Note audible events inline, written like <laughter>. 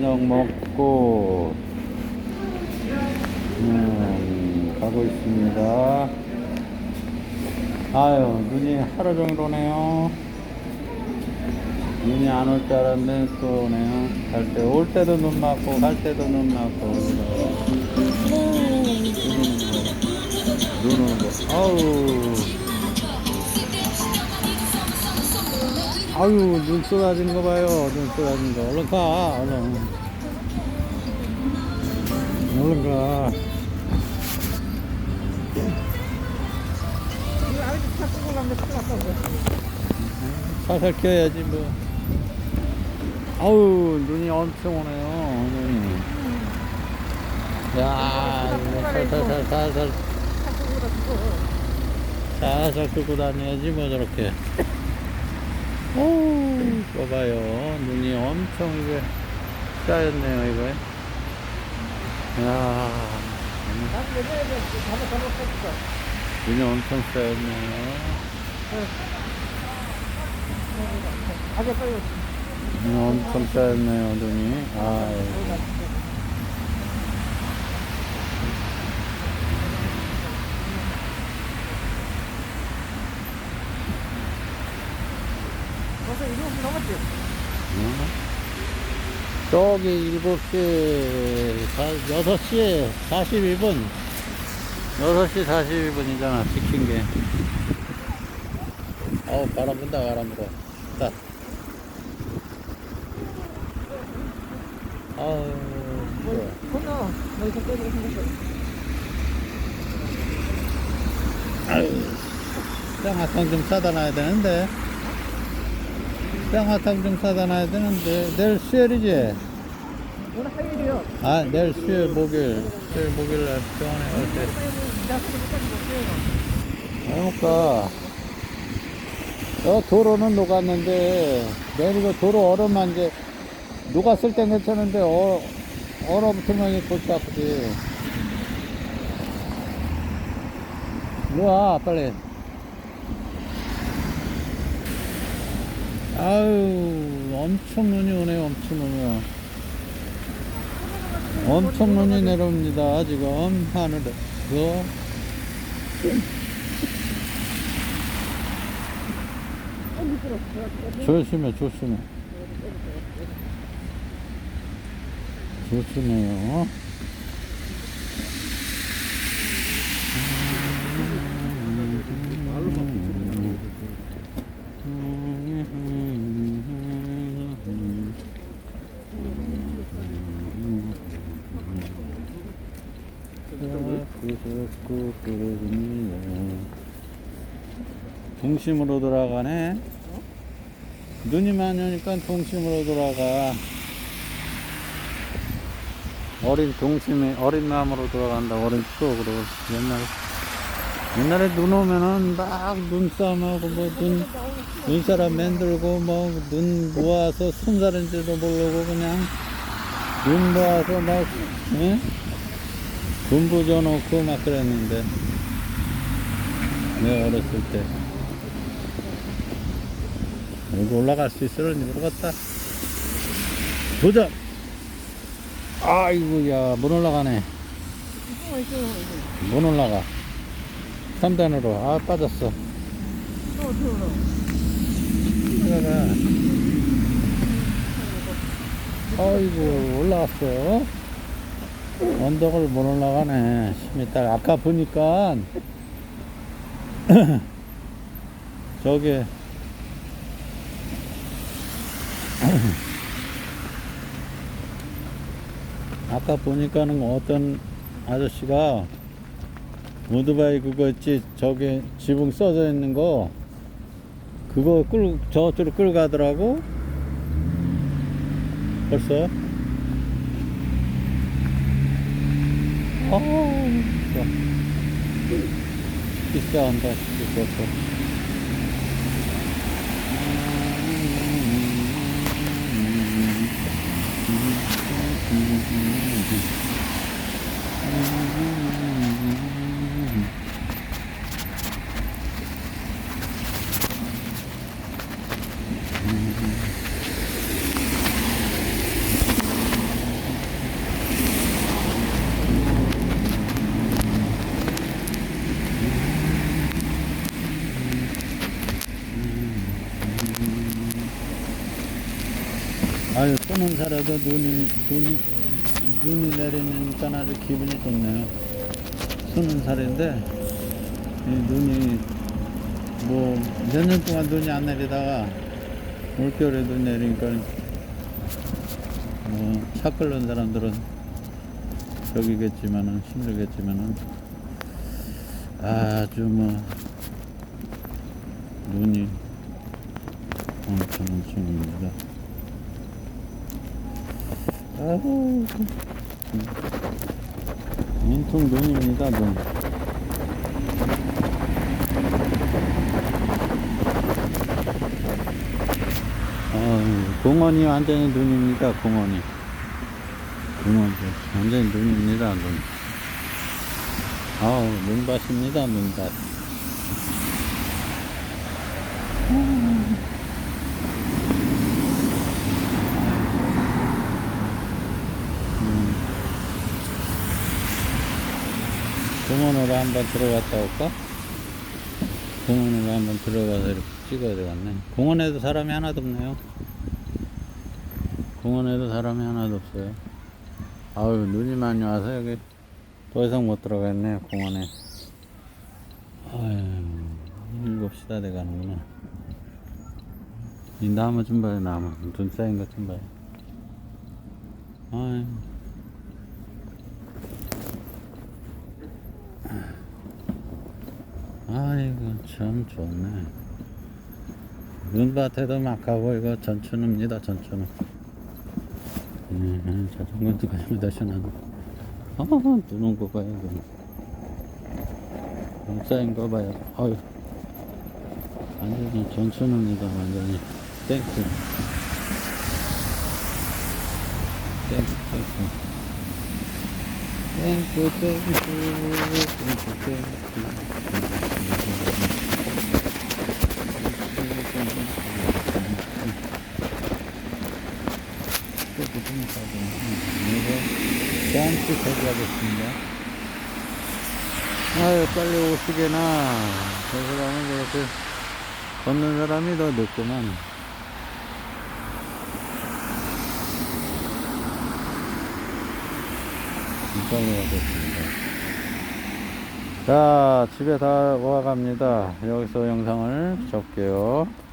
저녁 먹고 음, 가고 있습니다. 아유 눈이 하루 종일 오네요. 눈이 안 올 줄 알았는데 또 오네요. 갈 때 올 때도 눈 맞고 갈 때도 눈 맞고 눈 오는 거. 아우 아유 눈 쏟아지는 거 봐요. 눈 쏟아지는 거. 얼른 가 얼른. 얼른 가. 살살 켜야지 뭐. 아우 눈이 엄청 오네요. 눈이. 야 이거 살살살 살살. 살살 끄고 다녀야지 뭐 저렇게. 오, 봐봐요. 눈이 엄청 이게 쌓였네요 이거. 야. 눈이 엄청 쌓였네요. 눈이 엄청 쌓였네요 눈이. 아. 벌써 일곱 시 넘었지? 어? 저기 7시, 6시 42분. 6시 42분이잖아, 지킨 게. 어우, 바람 분다, 바람 불어. 자. 아우, 좋아. 건너. 너희 좀 빼고 생겼어. 아유, 쌍화탕 좀 사다 놔야 되는데. 쌍화탕 좀 사다 놔야 되는데. 내일 수요일이지? 오늘 화요일이요. 아, 내일 수요일, 목요일. 수요일, 목요일 날 병원에 갈 때. 내가 사진 못 가지고 그러니까 저 도로는 녹았는데 내리고 도로 얼음만 이제 녹았을 땐 괜찮은데 어, 얼어붙으면 골치 아프지 일로와 빨리 아유 엄청 눈이 오네요 엄청 눈이 와 엄청 눈이 내려옵니다 지금 하늘에 그 조심해, 조심해. 조심해요. 동심으로 돌아가네. 눈이 많이 오니까 동심으로 돌아가. 어린 동심에, 어린 마음으로 돌아간다. 어린 추억으로. 옛날, 옛날에 눈 오면은 막 눈싸움하고 뭐 눈, 눈사람 만들고 뭐 눈 모아서 순살인지도 모르고 그냥 눈 모아서 막, 예? 돈 부져놓고 막 그랬는데. 내가 어렸을 때. 여기 올라갈 수 있을런지 모르겠다. 도전! 아이고, 야, 못 올라가네. 못 올라가. 3단으로. 아, 빠졌어. 올라가. 아이고, 올라왔어. 언덕을 못 올라가네. 10m. 아까 보니까, <clears throat> 저기, <laughs> 아까 보니까는 어떤 아저씨가 오토바이 그거 있지 저기 지붕 써져 있는 거 그거 끌 저쪽으로 끌고 가더라고. 벌써? 아 진짜. 비싸한다 비싸 아유 소문사라도 눈이 눈 눈이 내리니까 아주 기분이 좋네요. 소문 살인데, 눈이 뭐 몇 년 동안 눈이 안 내리다가 눈 내리니까, 뭐, 차 끌는 사람들은 저기겠지만은, 힘들겠지만은, 아주 뭐, 눈이 엄청 엄청입니다. 아이고, 온통 눈입니다, 눈. 공원이 완전히 눈입니다, 공원이. 공원이 완전히 눈입니다, 눈. 아우, 눈밭입니다, 눈밭. 음. 공원으로 한번 들어갔다 올까? 공원으로 한번 들어가서 이렇게 찍어야 되겠네. 공원에도 사람이 하나도 없네요. 공원에도 사람이 하나도 없어요. 아유, 눈이 많이 와서 여기 더 이상 못 들어가겠네, 공원에. 아유, 일곱 시다 돼가는구나. 이 나무 좀 봐요, 나무. 눈 쌓인 것 좀 봐요. 아유. 아이고, 참 좋네. 눈밭에도 막 가고, 이거 전춘입니다, 전춘. 음, 자전거 가지고 시원하네. 아, 눈온 거 봐요. 눈 쌓인 거 봐요. 아유. 완전히 전춘입니다, 완전히. 땡큐. 땡큐, 땡큐. 땡큐, 땡큐, 땡큐, 땡큐. 땡큐 처리하겠습니다. 아유, 빨리 오시게나. 저 사람은 그렇게 걷는 사람이 더 늦구만. 빨리 가겠습니다. 자, 집에 다 와갑니다. 여기서 영상을 접게요.